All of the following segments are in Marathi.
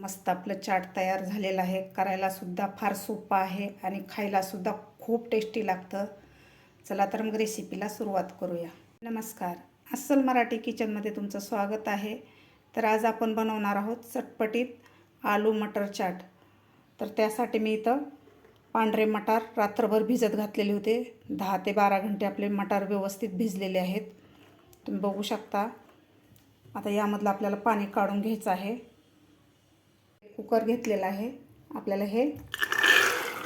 मस्त आपलं चाट तयार झालेलं आहे. करायलासुद्धा फार सोपं आहे आणि खायलासुद्धा खूप टेस्टी लागतं. चला तर मग रेसिपीला सुरुवात करूया. नमस्कार. अस्सल मराठी किचनमध्ये तुमचं स्वागत आहे. तर आज आपण बनवणार आहोत चटपटीत आलू मटर चाट. तर त्यासाठी मी इथं पांढरे मटार रात्रभर भिजत घातलेले होते. दहा ते बारा घंटे आपले मटार व्यवस्थित भिजलेले आहेत. तुम्ही बघू शकता. आता यामधलं आपल्याला पाणी काढून घ्यायचं आहे. कुकर घेतलेला आहे. आपल्याला हे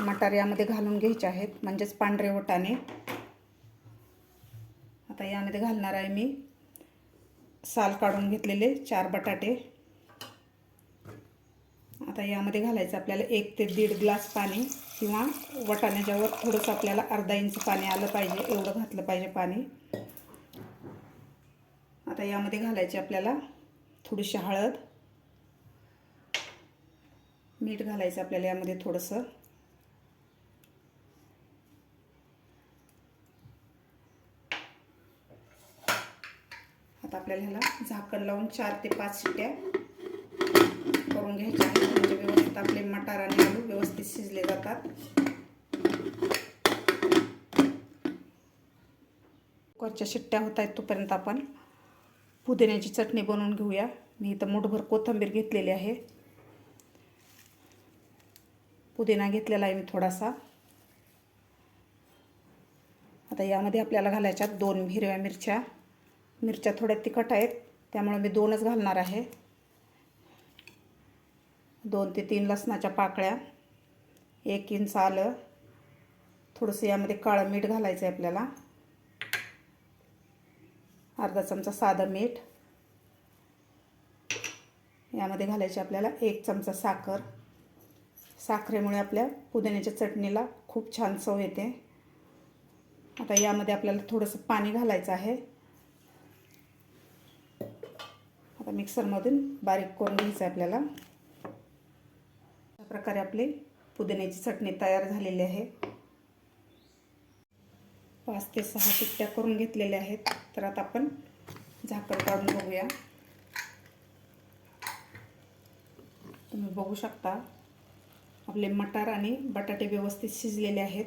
मटार यामध्ये घालून घ्यायचे आहेत. म्हणजेच पांढरे वटाणे. आता यामध्ये घालणार आहे मी साल काढून घेतलेले चार बटाटे. आता यामध्ये घालायचं आपल्याला एक ते दीड ग्लास पाणी किंवा वटाण्याच्यावर थोडंसं आपल्याला अर्धा इंच पाणी आलं पाहिजे एवढं घातलं पाहिजे पाणी. आता यामध्ये घालायचे आपल्याला थोडीशी हळद. मीठ घालायचं आपल्याला यामध्ये थोडंसं. आता आपल्याला ह्याला झाकण लावून चार ते पाच शिट्ट्या करून घ्यायच्या आहेत. म्हणजे व्यवस्थित आपले मटार आणि आलू व्यवस्थित शिजले जातात. कुकरच्या शिट्ट्या होत आहेत तोपर्यंत आपण पुदिन्याची चटणी बनवून घेऊया. मी इथं मुठभर कोथिंबीर घेतलेली आहे. पुदिना घेतलेला आहे मी थोडासा. आता यामध्ये आपल्याला घालायच्या दोन हिरव्या मिरच्या. मिरच्या थोड्या तिखट आहेत त्यामुळे मी दोनच घालणार आहे. दोन ते तीन लसणाच्या पाकळ्या एक इंच आलं. थोडंसं यामध्ये काळं मीठ घालायचं आहे आपल्याला. अर्धा चमचा साधं मीठ. यामध्ये घालायची आपल्याला एक चमचा साखर. साखरेमुळे आपल्या पुदिन्याच्या चटणीला खूप छान चव येते. आता यामध्ये आपल्याला थोडंसं पाणी घालायचं आहे. आता मिक्सरमधून बारीक करून घ्यायचं आहे आपल्याला. अशा प्रकारे आपली पुदिन्याची चटणी तयार झालेली आहे. पाच ते सहा शिट्ट्या करून घेतलेल्या आहेत. तर आता आपण झाकण काढून बघूया. तुम्ही बघू शकता. आपले मटार आणि बटाटे व्यवस्थित शिजलेले आहेत.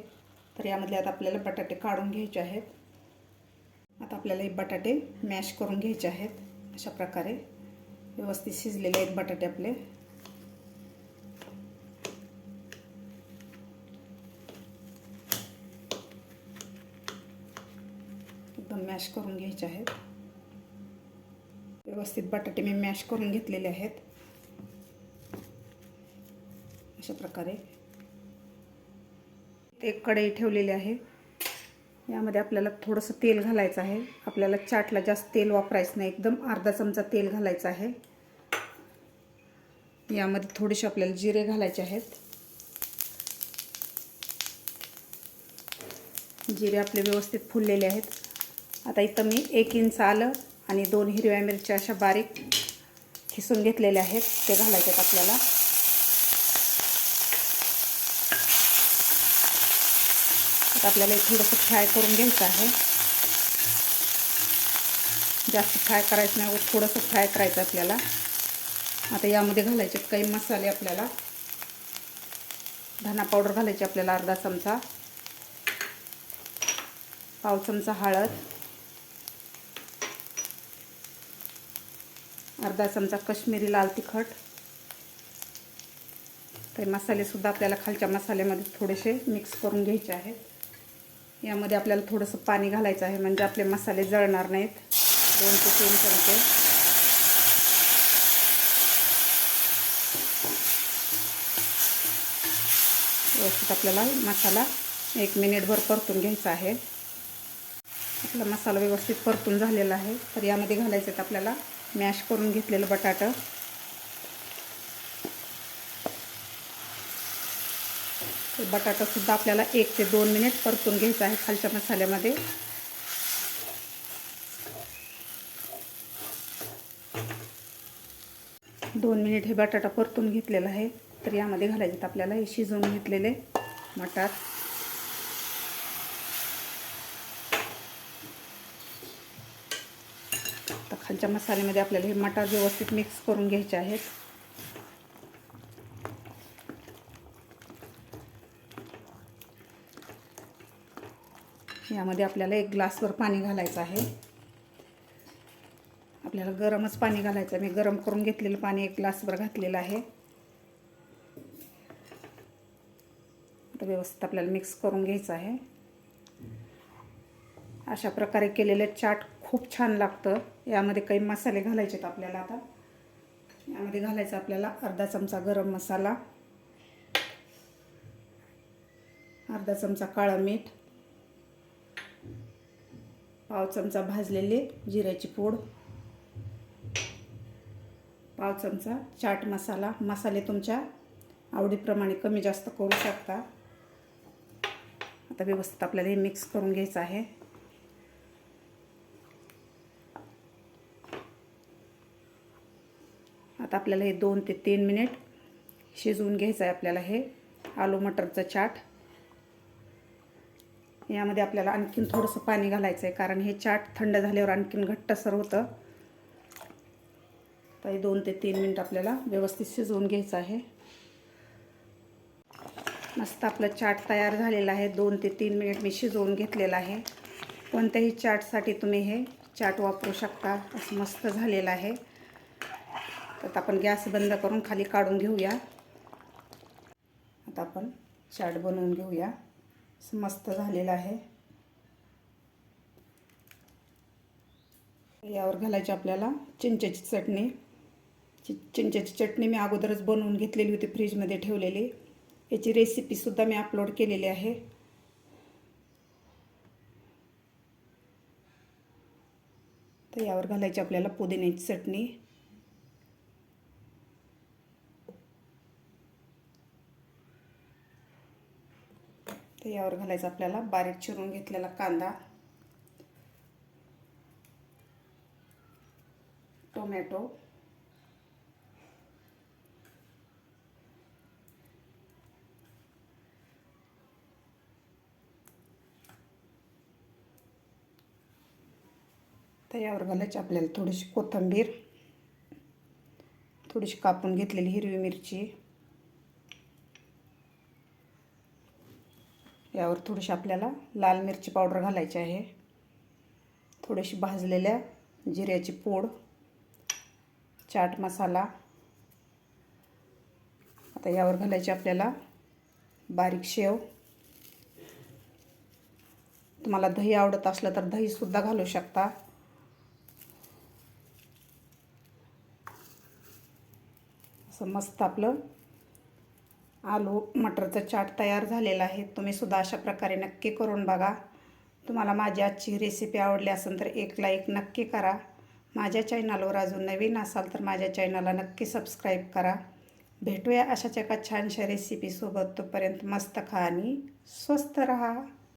तर यामधले आता आपल्याला बटाटे काढून घ्यायचे आहेत. आता आपल्याला हे बटाटे मॅश करून घ्यायचे आहेत. अशा प्रकारे व्यवस्थित शिजलेले आहेत बटाटे आपले. एकदम मॅश करून घ्यायचे आहेत. व्यवस्थित बटाटे मी मॅश करून घेतलेले आहेत. अशा प्रकारे एक कढई ठेवलेली आहे. यामध्ये आपल्याला थोडंसं तेल घालायचं आहे. आपल्याला चाटला जास्त तेल वापरायचं नाही. एकदम अर्धा चमचा तेल घालायचं आहे. यामध्ये थोडेसे आपल्याला जिरे घालायचे आहेत. जिरे आपले व्यवस्थित फुललेले आहेत. आता इथं मी एक इंच आलं आणि दोन हिरव्या मिरच्या अशा बारीक खिसून घेतलेल्या आहेत. ते घालायचे आहेत आपल्याला. आपल्याला थोडंसं फ्राय करून घ्यायचं आहे. जास्त फ्राय करायचं नाही थोडंसं फ्राय करायचं आपल्याला. आता यामध्ये घालायचे काही मसाले आपल्याला. धना पावडर घालायची आपल्याला अर्धा चमचा. पाव चमचा हळद. अर्धा चमचा कश्मीरी लाल तिखट. काही मसालेसुद्धा आपल्याला खालच्या मसाल्यामध्ये थोडेसे मिक्स करून घ्यायचे आहेत. यामध्ये आपल्याला थोडंसं पाणी घालायचं आहे म्हणजे आपले मसाले जळणार नाहीत. दोन ते तीन चमचे. व्यवस्थित आपल्याला मसाला एक मिनिटभर परतून घ्यायचा आहे. आपला मसाला व्यवस्थित परतून झालेला आहे. तर यामध्ये घालायचं आहे आपल्याला मॅश करून घेतलेलं बटाटं. बटाटासुद्धा आपल्याला एक ते दोन मिनिट परतून घ्यायचं आहे खालच्या मसाल्यामध्ये. दोन मिनिट हे बटाटा परतून घेतलेला आहे तर यामध्ये घालायचे आपल्याला हे शिजवून घेतलेले मटार. तर खालच्या मसाल्यामध्ये आपल्याला हे मटार व्यवस्थित मिक्स करून घ्यायचे आहेत. यामध्ये आपल्याला एक ग्लासवर पाणी घालायचं आहे. आपल्याला गरमच पाणी घालायचं आहे. मी गरम करून घेतलेलं पाणी एक ग्लासभर घातलेलं आहे. आता व्यवस्थित आपल्याला मिक्स करून घ्यायचं आहे. अशा प्रकारे केलेलं चाट खूप छान लागतं. यामध्ये काही मसाले घालायचे आहेत आपल्याला आता. यामध्ये घालायचं आपल्याला अर्धा चमचा गरम मसाला. अर्धा चमचा काळं मीठ. पाव चमचा भाजलेले जिऱ्याची पूड. पाव चमचा चाट मसाला. मसाले तुमच्या आवडीप्रमाणे कमी जास्त करू शकता. आता व्यवस्थित आपल्याला हे मिक्स करून घ्यायचं आहे. आता आपल्याला हे दोन ते तीन मिनिट शिजवून घ्यायचं आहे आपल्याला हे. आलू मटरचं चाट. यामध्ये आपल्याला आणखीन थोडंसं पाणी घालायचं आहे कारण हे चाट थंड झाल्यावर आणखीन घट्टसर होतं. तर हे दोन ते तीन मिनटं आपल्याला व्यवस्थित शिजवून घ्यायचं आहे. मस्त आपलं चाट तयार झालेलं आहे. दोन ते तीन मिनिट मी शिजवून घेतलेलं आहे. कोणत्याही चाटसाठी तुम्ही हे चाट वापरू शकता. असं मस्त झालेलं आहे. तर आपण गॅस बंद करून खाली काढून घेऊया. आता आपण चाट बनवून घेऊया. मस्त झालेलं आहे. यावर घालायची आपल्याला चिंचेची चटणी. चि चिंचेची चटणी मी अगोदरच बनवून घेतलेली होती फ्रीजमध्ये ठेवलेली. याची रेसिपीसुद्धा मी अपलोड केलेली आहे. तर यावर घालायची आपल्याला पुदिन्याची चटणी. तर यावर घालायचा आपल्याला. बारीक चिरून घेतलेला कांदा. टोमॅटो. तर यावर घालायची आपल्याला थोडीशी कोथिंबीर. थोडीशी कापून घेतलेली हिरवी मिरची. यावर थोडीशी आपल्याला लाल मिरची पावडर घालायची आहे. थोडीशी भाजलेल्या जिऱ्याची पूड चाट मसाला. आता यावर घालायची आपल्याला बारीक शेव. तुम्हाला दही आवडत असलं तर दहीसुद्धा घालू शकता. असं मस्त आपलं आलू मटरचं चाट तयार झालेलं आहे. तुम्ही सुद्धा अशा प्रकारे नक्की करून बघा. तुम्हाला माझी आजची रेसिपी आवडली असेल तर एक लाईक नक्की करा. माझ्या चॅनलवर अजून नवीन असाल तर माझ्या चॅनलला नक्की सबस्क्राईब करा. भेटूया अशाच एका छानशा रेसिपीसोबत तोपर्यंत मस्त खा आणि स्वस्त रहा.